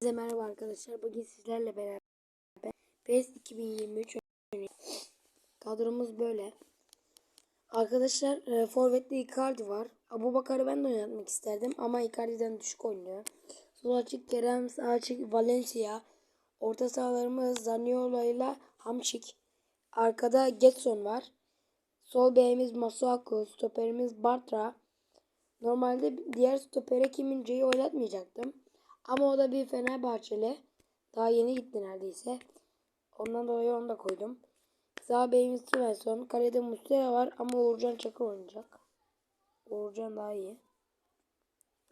Herkese merhaba arkadaşlar. Bugün sizlerle beraber PES 2023 oynuyoruz. Kadromuz böyle. Arkadaşlar e, Forvet'te Icardi var. Abu Bakar'ı ben de oynatmak isterdim ama Icardi'den düşük oynuyor. Sol açık Kerem, sağ açık Valencia. Orta sahalarımız Zaniolo ile Hamşik. Arkada Getson var. Sol beyimiz Masuaku, stoperimiz Bartra. Normalde diğer stopere Kim Ce'yi oynatmayacaktım. Ama o da bir Fenerbahçeli. Daha yeni gitti neredeyse. Ondan dolayı onu da koydum. Sağ beyimiz Svensson. Kalede Muslera var ama Uğurcan Çakır oynayacak. Uğurcan daha iyi.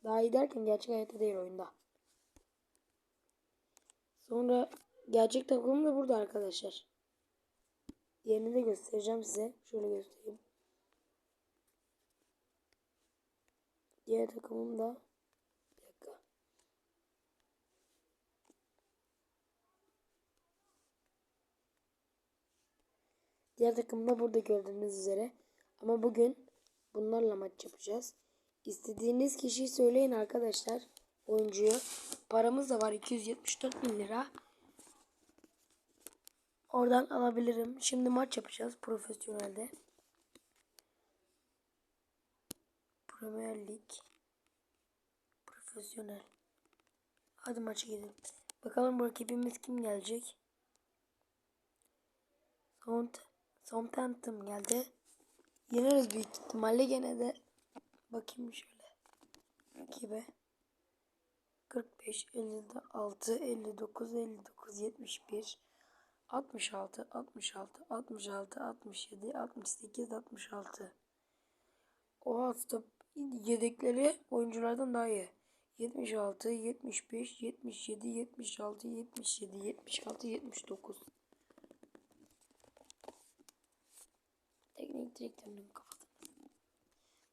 Daha iyi derken gerçek hayatta değil oyunda. Sonra gerçek takımım da burada arkadaşlar. Diğerini de göstereceğim size. Şöyle göstereyim. Diğer takımım da Diğer takım da burada gördüğünüz üzere. Ama bugün bunlarla maç yapacağız. İstediğiniz kişiyi söyleyin arkadaşlar. Oyuncuyu. Paramız da var 274 bin lira. Oradan alabilirim. Şimdi maç yapacağız profesyonelde. Premier Lig. Profesyonel. Hadi maça gidelim. Bakalım bu rakibimiz kim gelecek? Sound Southampton geldi. Yeneriz büyük ihtimalle gene de bakayım şöyle. Rakibe 45, 56, 59, 59, 71, 66, 66, 66, 67, 68, 66. Oha stop yedekleri oyunculardan daha iyi. 76, 75, 77, 76, 77, 76, 79. Teknik direktörünün kafasını.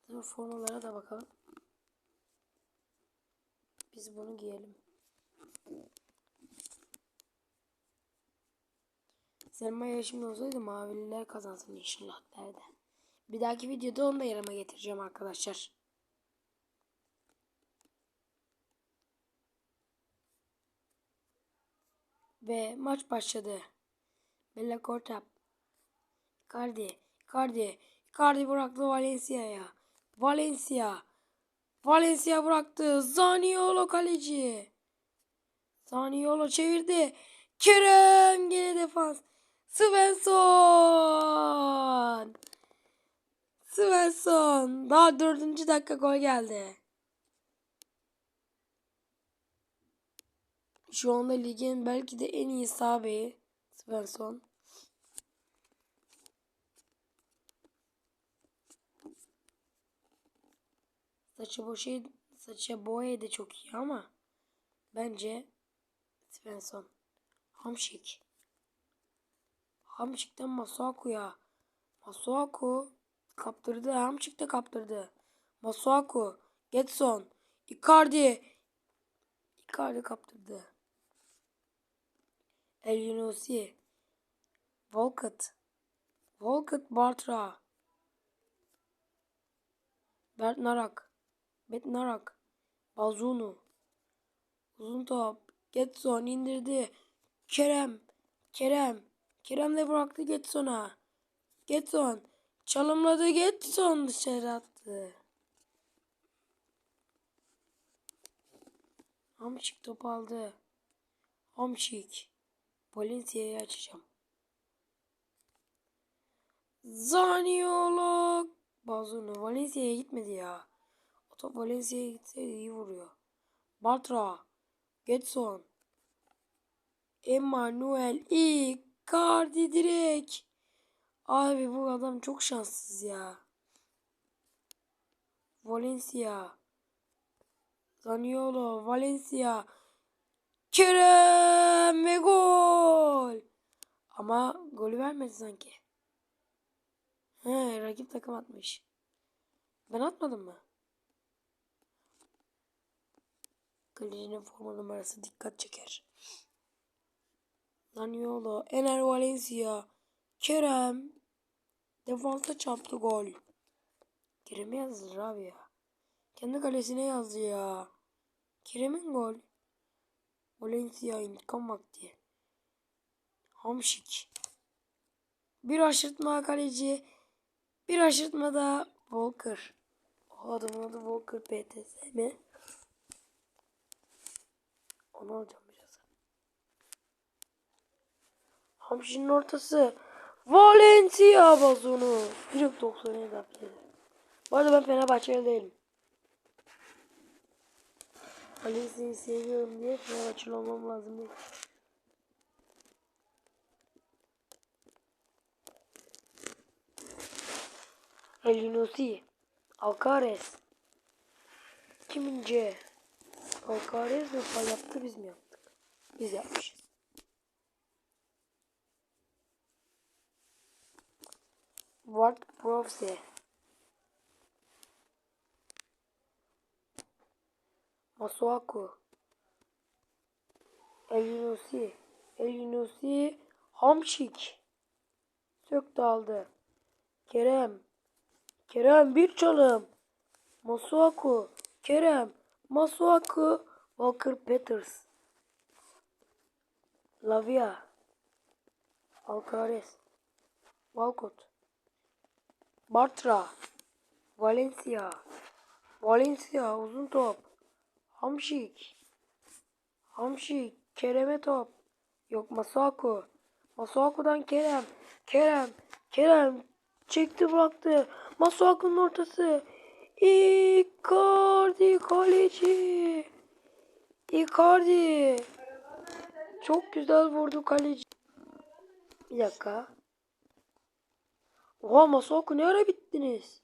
Sonra formalara da bakalım. Biz bunu giyelim. Selma yarışımda olsaydı mavililer kazansın inşallah derdi. Bir dahaki videoda onu da yanıma getireceğim arkadaşlar. Ve maç başladı. Bella Cortap. Icardi. Icardi. Icardi bıraktı Valencia'ya. Valencia. Valencia bıraktı. Zaniolo kaleci. Zaniolo çevirdi. Kerem gene defans. Svensson. Svensson. Daha dördüncü dakika gol geldi. Şu anda ligin belki de en iyi beyi Svensson. Saçı boşu, saçı boya da çok iyi ama bence Svensson. Hamşik. Hamşik'ten Masuaku'ya. Masuaku kaptırdı. Hamşik de kaptırdı. Masuaku. Getson. Icardi. Icardi kaptırdı. El Yunusi. Volkut. Volkut Bartra. Bert Narak. Bet Narak. Bazunu. Uzun top. Getson indirdi. Kerem. Kerem. Kerem de bıraktı Getson'a. Getson. Çalımladı Getson dışarı attı. Hamşik top aldı. Hamşik. Valencia'yı açacağım. Zaniolo. Bazunu. Valencia'ya gitmedi ya. Top Valencia'ya gitseydi iyi vuruyor. Bartra. Getson. Emmanuel Icardi direkt. Abi bu adam çok şanssız ya. Valencia. Zaniolo. Valencia. Kerem ve gol. Ama golü vermedi sanki. He, rakip takım atmış. Ben atmadım mı? Kalecinin forma numarası dikkat çeker. Zaniolo, Ener Valencia, Kerem. Defansta çarptı gol. Kerem yazdı abi ya. Kendi kalesine yazdı ya. Kerem'in gol. Valencia intikam vakti. Hamşik. Bir aşırtma kaleci. Bir aşırtma da Walker. O adamın adı Walker PTS mi? Onu alacağım biraz. Hamşik'in ortası. Valencia bazonu. 1.97 yaptı. Bu arada ben Fenerbahçeli değilim. Valencia'yı seviyorum diye Fenerbahçeli olmam lazım değil. Elinosi. Alcaraz. Kimince? Alcaraz mi fal yaptı biz mi yaptık? Biz yapmışız. Ward Prowse. Masuaku. Elinosi. Elinosi. Hamşik. Sök aldı. Kerem. Kerem bir çalım. Masuaku. Kerem. Masuaku. Walker Peters. Lavia. Alcaraz. Walcott. Bartra. Valencia. Valencia uzun top. Hamşik. Hamşik. Kerem'e top. Yok Masuaku. Masuaku'dan Kerem. Kerem. Kerem. Çekti bıraktı. Masuaku'nun ortası. Icardi kaleci. Icardi. Çok güzel vurdu kaleci. Bir dakika. Oha Masuaku ne ara bittiniz?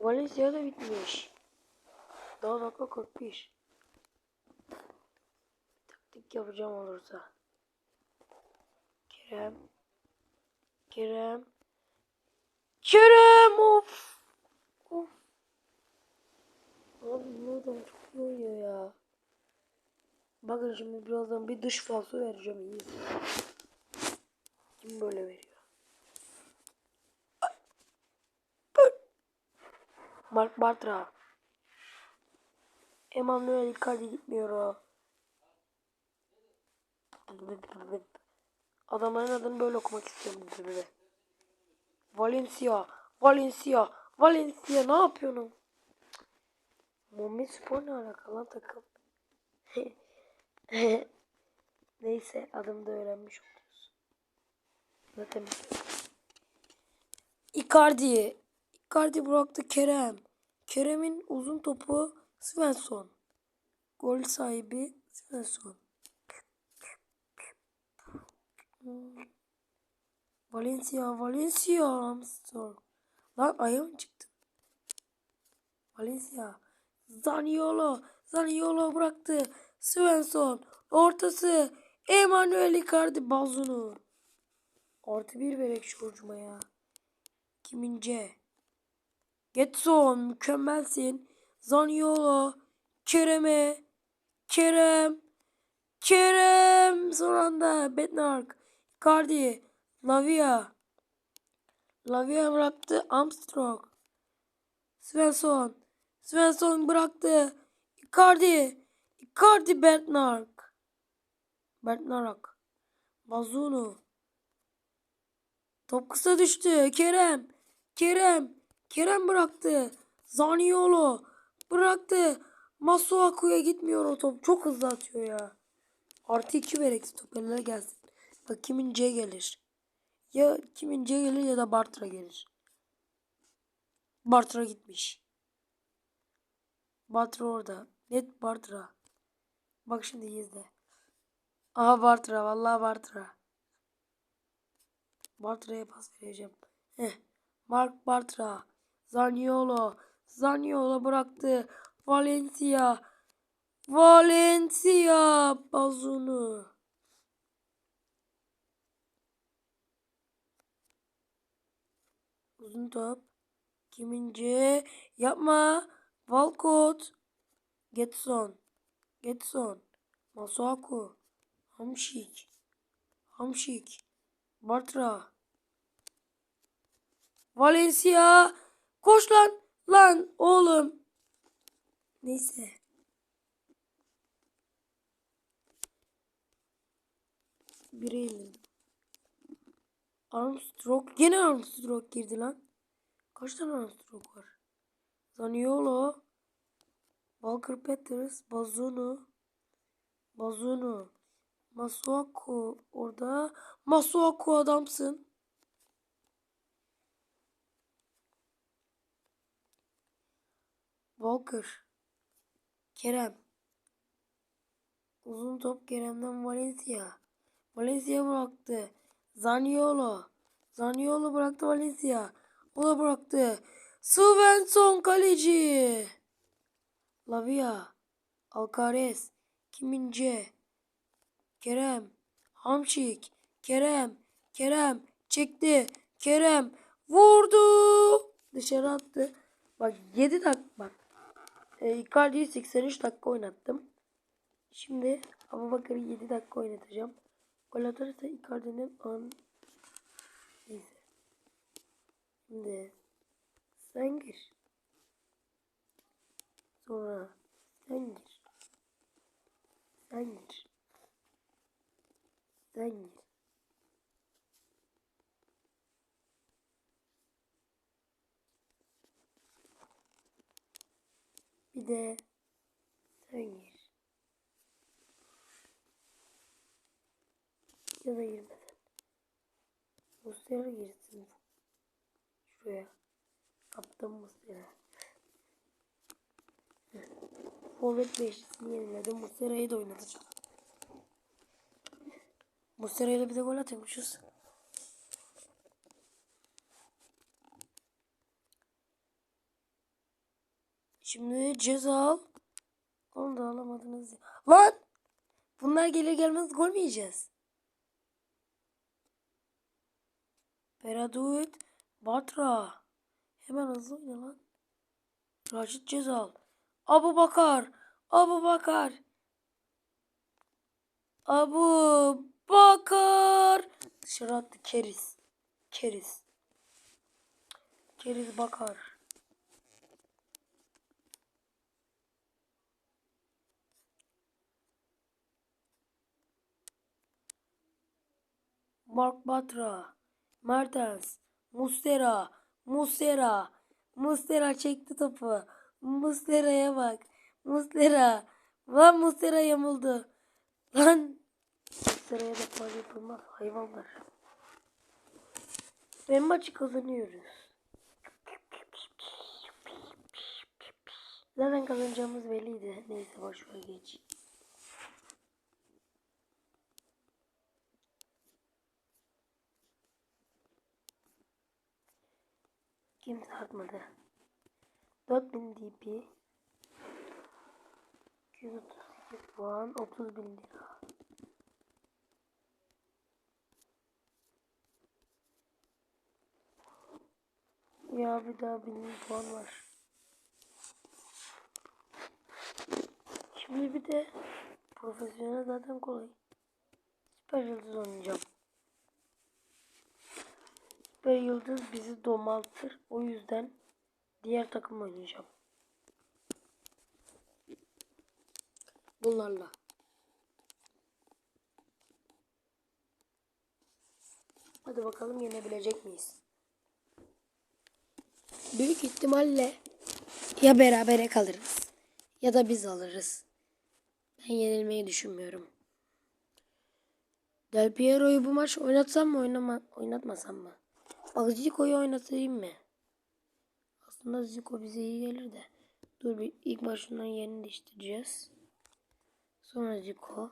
Valencia da bitmiş. Daha dakika 41. Taktik yapacağım olursa. Kerem. Kerem. Kerem of. Of. Abi bu adam çok iyi oynuyor ya. Bakın şimdi birazdan bir dış falso vereceğim iyi. Kim böyle veriyor? Mark Bartra. Emmanuel Icardi gitmiyor o. Adamların adını böyle okumak istiyorum. Valencia. Valencia. Valencia ne yapıyorsun? Muhammed Spor ne alakalı takım? Neyse adımı da öğrenmiş oluyoruz. Zaten Icardi. Icardi bıraktı Kerem. Kerem'in uzun topu Svensson. Gol sahibi Svensson. Valencia, Valencia, Armstrong. Lan ayağım çıktı. Valencia. Zaniolo, Zaniolo bıraktı. Svensson, ortası. Emanuel Icardi bazunu. Artı bir verek şu ucuma ya. Kimince? Getson mükemmelsin. Zaniolo. Kerem'e. Kerem. Kerem. Son anda Bednark. Icardi. Lavia. Lavia bıraktı. Armstrong. Svensson. Svensson bıraktı. Icardi. Icardi Bednark. Bednarak. Bazunu. Top kısa düştü. Kerem. Kerem. Kerem bıraktı. Zaniolo. Bıraktı. Masuaku'ya gitmiyor o top. Çok hızlı atıyor ya. Artı iki verek top eline gelsin. Bak kimin C gelir. Ya kimin C gelir ya da Bartra gelir. Bartra gitmiş. Bartra orada. Net Bartra. Bak şimdi izle. Aha Bartra. Vallahi Bartra. Bartra'ya pas vereceğim. Heh. Mark Bartra. Zaniolo. Zaniolo bıraktı. Valencia. Valencia. Bazunu. Uzun top. Kimince? Yapma. Walcott. Getson. Getson. Masuaku. Hamşik. Hamşik. Bartra. Valencia. Koş lan. Lan oğlum. Neyse. bire yenildim. Armstrong. Yine Armstrong girdi lan. Kaç tane Armstrong var? Zaniolo. Walker Peters. Bazunu. Bazunu. Masuaku orada. Masuaku adamsın. Walker. Kerem. Uzun top Kerem'den Valencia. Valencia bıraktı. Zaniolo. Zaniolo bıraktı Valencia. O da bıraktı. Svensson kaleci. Lavia. Alcaraz. Kimince. Kerem. Hamşik. Kerem. Kerem. Çekti. Kerem. Vurdu. Dışarı attı. Bak 7 dakika bak. E, Icardi'yi 83 dakika oynattım. Şimdi Abubakar'ı 7 dakika oynatacağım. Gol atarsa Icardi'nin an... Neyse. Şimdi sen gir. Sonra sen gir. Sen gir. Sen gir. Bir de sen gir. Ya da girmeden. Mustera girsin. Şuraya. Kaptan Mustera. Forvet beşlisini yeniledim. Mustera'yı da oynatacağım. Mustera ile bir de gol atıyormuşuz. Şimdi ceza al. Onu da alamadınız. Lan! Bunlar gelir gelmez gol mü yiyeceğiz? Beradut. Batra. Hemen hızlı oyna lan. Raşit Cezal. Abu Bakar. Abu Bakar. Abu Bakar. Dışarı attı Keriz. Keriz. Keriz Bakar. Mark Batra, Mertens, Mustera, Mustera, Mustera çekti topu. Mustera'ya bak. Mustera. Lan Mustera yamuldu. Lan. Mustera'ya da faul yapılmaz. Hayvanlar. Ve maçı kazanıyoruz. Zaten kazanacağımız belliydi. Neyse boş ver geç. Kimse atmadı. 4000 DP 238 puan 30 bin lira. Ya bir daha 1000 puan var. Şimdi bir de profesyonel zaten kolay. Süper yıldız oynayacağım. Süper yıldız bizi domaltır. O yüzden diğer takım oynayacağım. Bunlarla. Hadi bakalım yenebilecek miyiz? Büyük ihtimalle ya berabere kalırız ya da biz alırız. Ben yenilmeyi düşünmüyorum. Del Piero'yu bu maç oynatsam mı oynama, oynatmasam mı? Bak Zico'yu oynatayım mı? Aslında Zico bize iyi gelir de. Dur bir ilk başından yerini değiştireceğiz. Sonra Zico.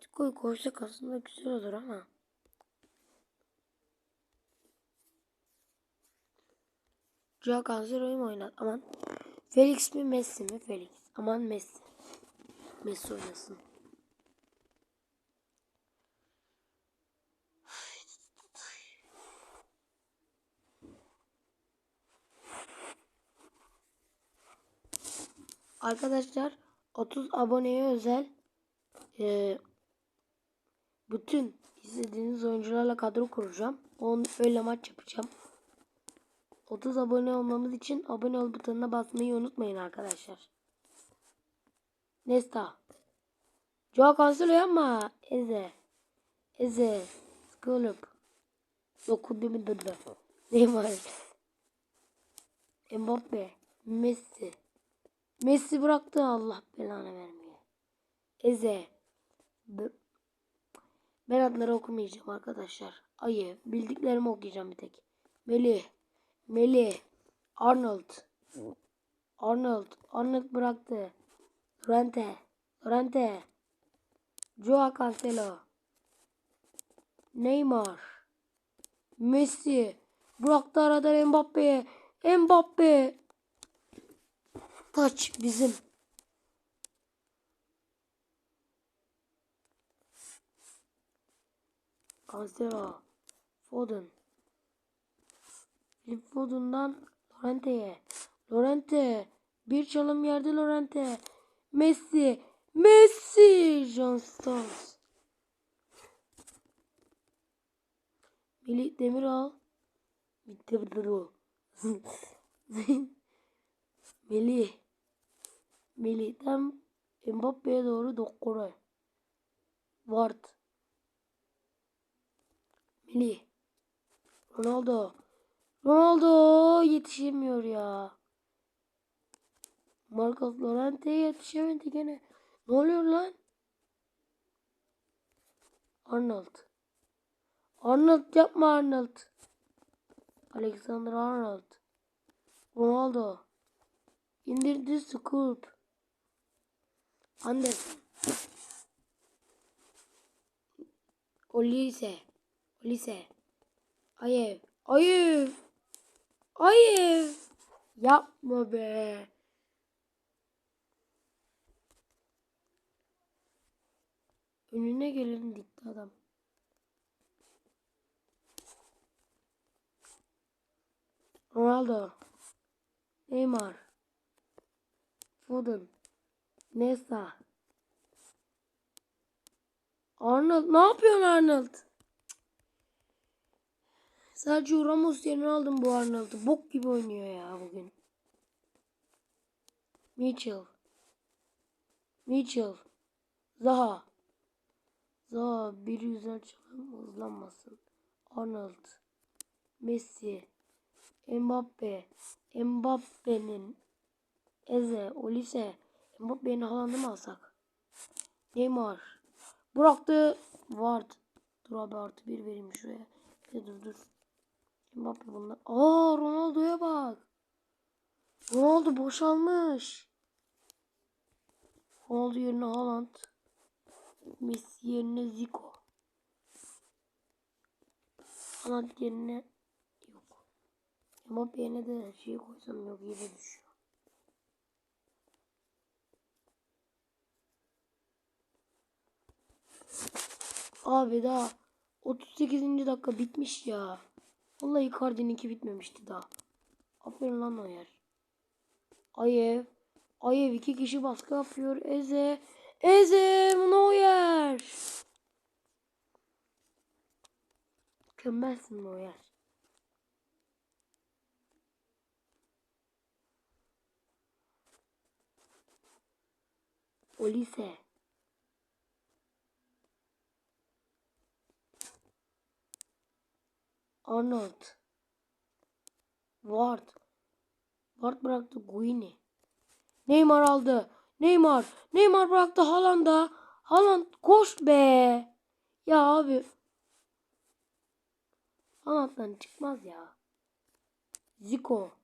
Zico'yu koysak aslında güzel olur ama. Joao Cancelo'yu mu oynat? Aman. Felix mi Messi mi? Felix. Aman Messi. Messi oynasın. Arkadaşlar 30 aboneye özel e, bütün izlediğiniz oyuncularla kadro kuracağım. On, öyle maç yapacağım. 30 abone olmamız için abone ol butonuna basmayı unutmayın arkadaşlar. Nesta. Joao Cancelo yapma. Eze. Eze. Skulup. Dokundu mu dıdı. Neymar. Mbappe. Messi. Messi bıraktı Allah belanı vermeye. Eze. Ben adları okumayacağım arkadaşlar. Ayı. Bildiklerimi okuyacağım bir tek. Melih. Melih. Arnold. Arnold. Arnold bıraktı. Lorente. Lorente. Joao Cancelo. Neymar. Messi. Bıraktı aradan Mbappe'ye. Mbappe. Taç bizim. Cancelo. Foden. Phil Foden'dan Lorente'ye. Lorente. Bir çalım yerde Lorente. Messi. Messi. John Stones. Melih Demiral. Bitti bu. Melih. Melih'ten Mbappe'ye doğru dokuru. Ward. Melih. Ronaldo. Ronaldo yetişemiyor ya. Marcos Llorente yetişemedi gene. Ne oluyor lan? Arnold. Arnold yapma Arnold. Alexander Arnold. Ronaldo. İndirdi Scoop. Anderson. Olise. Olise. Ayev. Ayev. Ayev. Yapma be. Önüne geleni dikti adam. Ronaldo. Neymar. Foden. Nesta. Arnold. Ne yapıyorsun Arnold? Sadece Ramos yerine aldım bu Arnold'u. Bok gibi oynuyor ya bugün. Mitchell. Mitchell. Zaha. Zaha bir güzel çalım hızlanmasın. Arnold. Messi. Mbappe. Mbappe'nin Eze, Olise. Mbappe'nin Haaland'ı mı alsak? Neymar. Bıraktı. Ward. Dur abi artı bir vereyim şuraya. Bir dur dur. Mbappe bunlar. Aa Ronaldo'ya bak. Ronaldo boşalmış. Ronaldo yerine Haaland. Messi yerine Zico. Haaland yerine yok. Mbappe yerine de şey koysam yok yere düşüyor. Abi daha 38. dakika bitmiş ya. Vallahi Icardi'ninki bitmemişti daha. Aferin lan Noyer. Ayev. Ayev iki kişi baskı yapıyor. Eze. Eze Noyer. Mükemmelsin Noyer. Olise. Arnold. Ward. Ward bıraktı Guini. Neymar aldı. Neymar. Neymar bıraktı Haaland'a. Haaland koş be. Ya abi. Haaland'dan çıkmaz ya. Zico.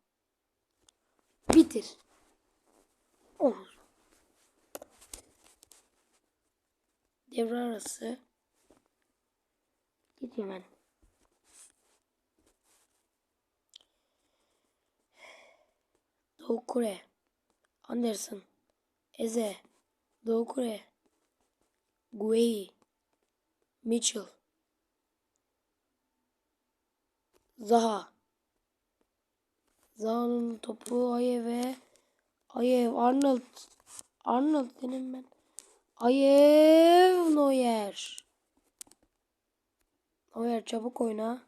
Bitir. Olur. Devre arası. Git hemen. Doğu Kore. Anderson. Eze. Doğu Kore. Guei. Mitchell. Zaha. Zaha'nın topu Ayev'e. Ayev. Arnold. Arnold dedim ben. Ayev Neuer. Neuer çabuk oyna.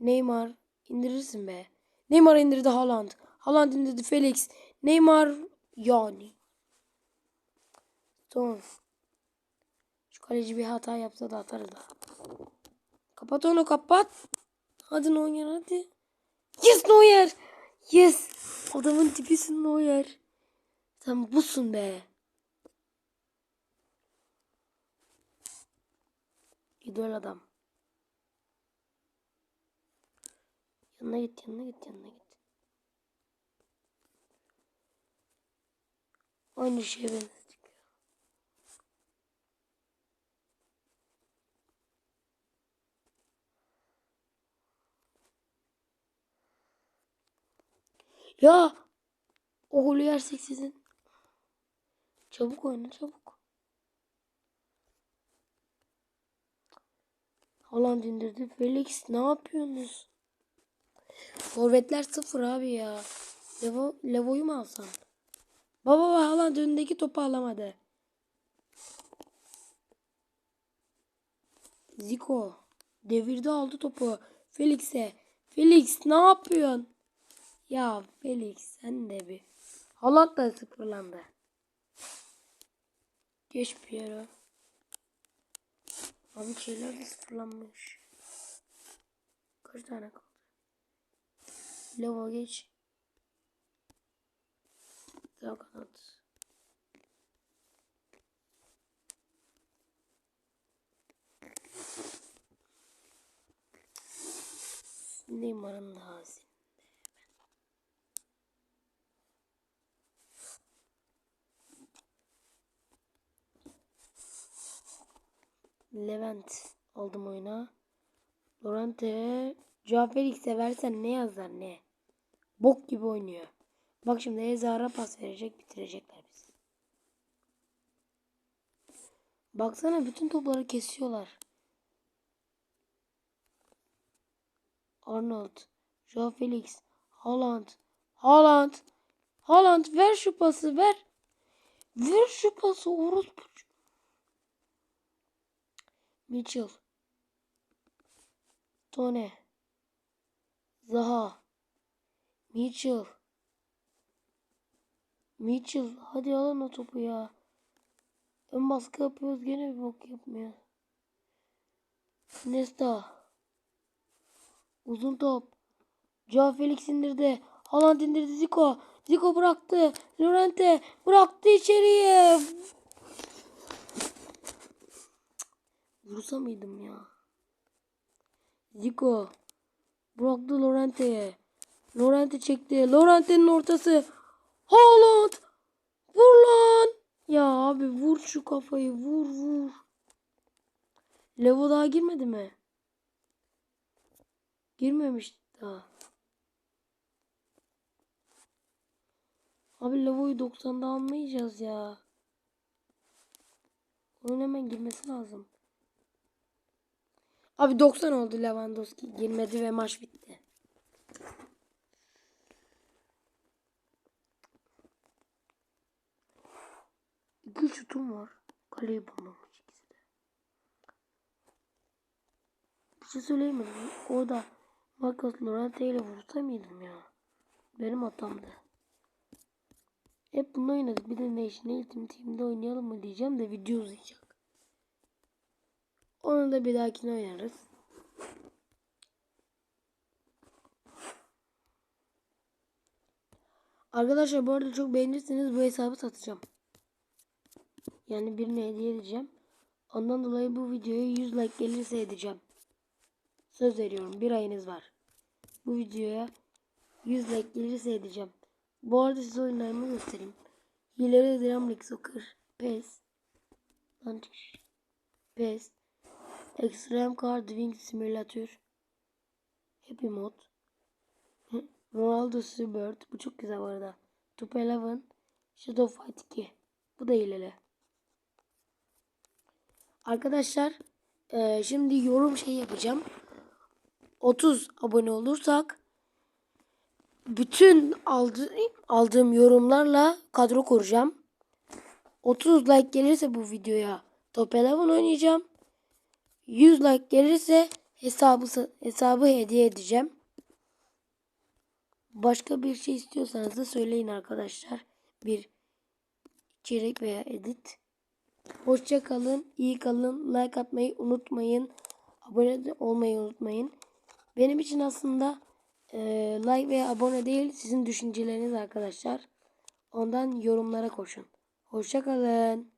Neymar indirirsin be. Neymar indirdi Haaland. Haaland indirdi Felix. Neymar yani. Stone. Şu kaleci bir hata yapsa da atarız da. Kapat onu kapat. Hadi Neuer hadi. Yes Neuer. Yes. Adamın tipisin Neuer. Sen busun be. İdol adam. Yanına git yanına git yanına git. Aynı şeye benzedik. Ya o golü yersek sizin. Çabuk oyna çabuk. Haaland indirdi. Felix ne yapıyorsunuz? Forvetler sıfır abi ya. Levo, Levo'yu mu alsam? Baba baba Haaland önündeki topu alamadı. Zico devirde aldı topu. Felix'e. Felix ne yapıyorsun? Ya Felix sen de bir. Haaland da sıfırlandı. Geç Piero. Abi şeyler de sıfırlanmış. Kaç tane kaldı? Lava geç. Sağ kanat. Neymar'ın hazin. Levent aldım oyuna. Lorente Joao Felix'e versen ne yazar ne? Bok gibi oynuyor. Bak şimdi Ezara pas verecek bitirecekler bizi. Baksana bütün topları kesiyorlar. Arnold, Joao Felix, Haaland, Haaland, Haaland ver şu pası ver. Ver şu pası orospu. Mitchell. Tone. Zaha. Mitchell. Mitchell. Hadi alın o topu ya. Ön baskı yapıyoruz gene bir bok yapmıyor. Nesta. Uzun top. Joao Felix indirdi. Haaland indirdi Zico. Zico bıraktı. Llorente bıraktı içeriye. Vursa mıydım ya? Zico. Bıraktı Lorente'ye. Lorente çekti. Lorente'nin ortası. Haaland. Vur lan. Ya abi vur şu kafayı. Vur vur. Levo daha girmedi mi? Girmemiş daha. Abi Levo'yu 90'da almayacağız ya. Onun hemen girmesi lazım. Abi 90 oldu Lewandowski girmedi ve maç bitti. İki şutum var. Kaleyi bulmamış ikisi de. Bir şey söyleyeyim mi? Orada Marcos Llorente ile vursa mıydım ya? Benim hatamdı. Hep bunu oynadık. Bir de National Team Team'de oynayalım mı diyeceğim de video uzayacak. Onu da bir dahakine oynarız. Arkadaşlar bu arada çok beğenirseniz bu hesabı satacağım. Yani birine hediye edeceğim. Ondan dolayı bu videoya 100 like gelirse edeceğim. Söz veriyorum bir ayınız var. Bu videoya 100 like gelirse edeceğim. Bu arada size oyunlarımı göstereyim. Hilary Drum League Soccer, PES, Launch, PES, Extreme Car Driving Simulator, Happy Mod, Ronaldo Seabird, bu çok güzel bu arada. Top 11, Shadow Fight 2, bu da hileli. Arkadaşlar eee, şimdi yorum şey yapacağım. 30 abone olursak bütün aldı, aldığım yorumlarla kadro kuracağım. 30 like gelirse bu videoya Top 11 oynayacağım. 100 like gelirse hesabı sa- hesabı hediye edeceğim. Başka bir şey istiyorsanız da söyleyin arkadaşlar. Bir içerik veya edit. Hoşça kalın, iyi kalın, like atmayı unutmayın. Abone olmayı unutmayın. Benim için aslında e, like veya abone değil sizin düşünceleriniz arkadaşlar. Ondan yorumlara koşun. Hoşça kalın.